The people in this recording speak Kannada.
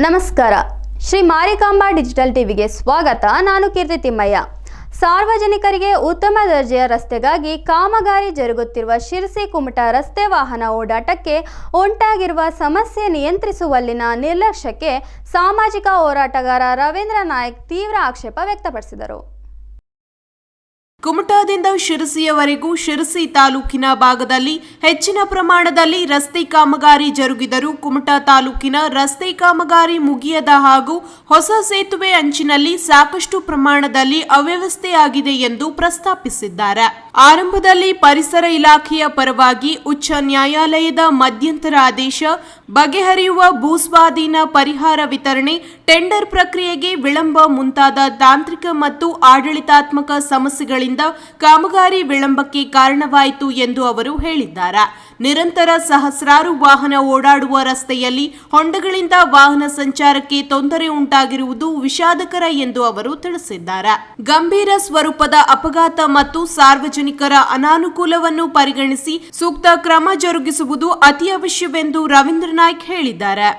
ನಮಸ್ಕಾರ. ಶ್ರೀ ಮಾರಿಕಾಂಬಾ ಡಿಜಿಟಲ್ ಟಿವಿಗೆ ಸ್ವಾಗತ. ನಾನು ಕೀರ್ತಿ ತಿಮ್ಮಯ್ಯ. ಸಾರ್ವಜನಿಕರಿಗೆ ಉತ್ತಮ ದರ್ಜೆಯ ರಸ್ತೆಗಾಗಿ ಕಾಮಗಾರಿ ಜರುಗುತ್ತಿರುವ ಶಿರಸಿ ಕುಮಟ ರಸ್ತೆ ವಾಹನ ಓಡಾಟಕ್ಕೆ ಉಂಟಾಗಿರುವ ಸಮಸ್ಯೆ ನಿಯಂತ್ರಿಸುವಲ್ಲಿನ ನಿರ್ಲಕ್ಷ್ಯಕ್ಕೆ ಸಾಮಾಜಿಕ ಹೋರಾಟಗಾರ ರವೀಂದ್ರ ನಾಯಕ್ ತೀವ್ರ ಆಕ್ಷೇಪ ವ್ಯಕ್ತಪಡಿಸಿದರು. ಕುಮಟಾದಿಂದ ಶಿರಸಿಯವರೆಗೂ ಶಿರಸಿ ತಾಲೂಕಿನ ಭಾಗದಲ್ಲಿ ಹೆಚ್ಚಿನ ಪ್ರಮಾಣದಲ್ಲಿ ರಸ್ತೆ ಕಾಮಗಾರಿ ಜರುಗಿದರೂ ಕುಮಟಾ ತಾಲೂಕಿನ ರಸ್ತೆ ಕಾಮಗಾರಿ ಮುಗಿಯದ ಹಾಗೂ ಹೊಸ ಸೇತುವೆ ಅಂಚಿನಲ್ಲಿ ಸಾಕಷ್ಟು ಪ್ರಮಾಣದಲ್ಲಿ ಅವ್ಯವಸ್ಥೆಯಾಗಿದೆ ಎಂದು ಪ್ರಸ್ತಾಪಿಸಿದ್ದಾರೆ. ಆರಂಭದಲ್ಲಿ ಪರಿಸರ ಇಲಾಖೆಯ ಪರವಾಗಿ ಉಚ್ಚ ನ್ಯಾಯಾಲಯದ ಮಧ್ಯಂತರ ಆದೇಶ ಬಗೆಹರಿಯುವ ಭೂಸ್ವಾಧೀನ ಪರಿಹಾರ ವಿತರಣೆ, ಟೆಂಡರ್ ಪ್ರಕ್ರಿಯೆಗೆ ವಿಳಂಬ ಮುಂತಾದ ತಾಂತ್ರಿಕ ಮತ್ತು ಆಡಳಿತಾತ್ಮಕ ಸಮಸ್ಯೆಗಳಿಂದ ಕಾಮಗಾರಿ ವಿಳಂಬಕ್ಕೆ ಕಾರಣವಾಯಿತು ಎಂದು ಅವರು ಹೇಳಿದ್ದಾರೆ. ನಿರಂತರ ಸಹಸ್ರಾರು ವಾಹನ ಓಡಾಡುವ ರಸ್ತೆಯಲ್ಲಿ ಹೊಂಡಗಳಿಂದ ವಾಹನ ಸಂಚಾರಕ್ಕೆ ತೊಂದರೆ ಉಂಟಾಗಿರುವುದು ವಿಷಾದಕರ ಎಂದು ಅವರು ತಿಳಿಸಿದ್ದಾರೆ. ಗಂಭೀರ ಸ್ವರೂಪದ ಅಪಘಾತ ಮತ್ತು ಸಾರ್ವಜನಿಕರ ಅನಾನುಕೂಲವನ್ನು ಪರಿಗಣಿಸಿ ಸೂಕ್ತ ಕ್ರಮ ಜರುಗಿಸುವುದು ಅತಿ ಅವಶ್ಯವೆಂದು ರವೀಂದ್ರ ನಾಯ್ಕ್ ಹೇಳಿದ್ದಾರೆ.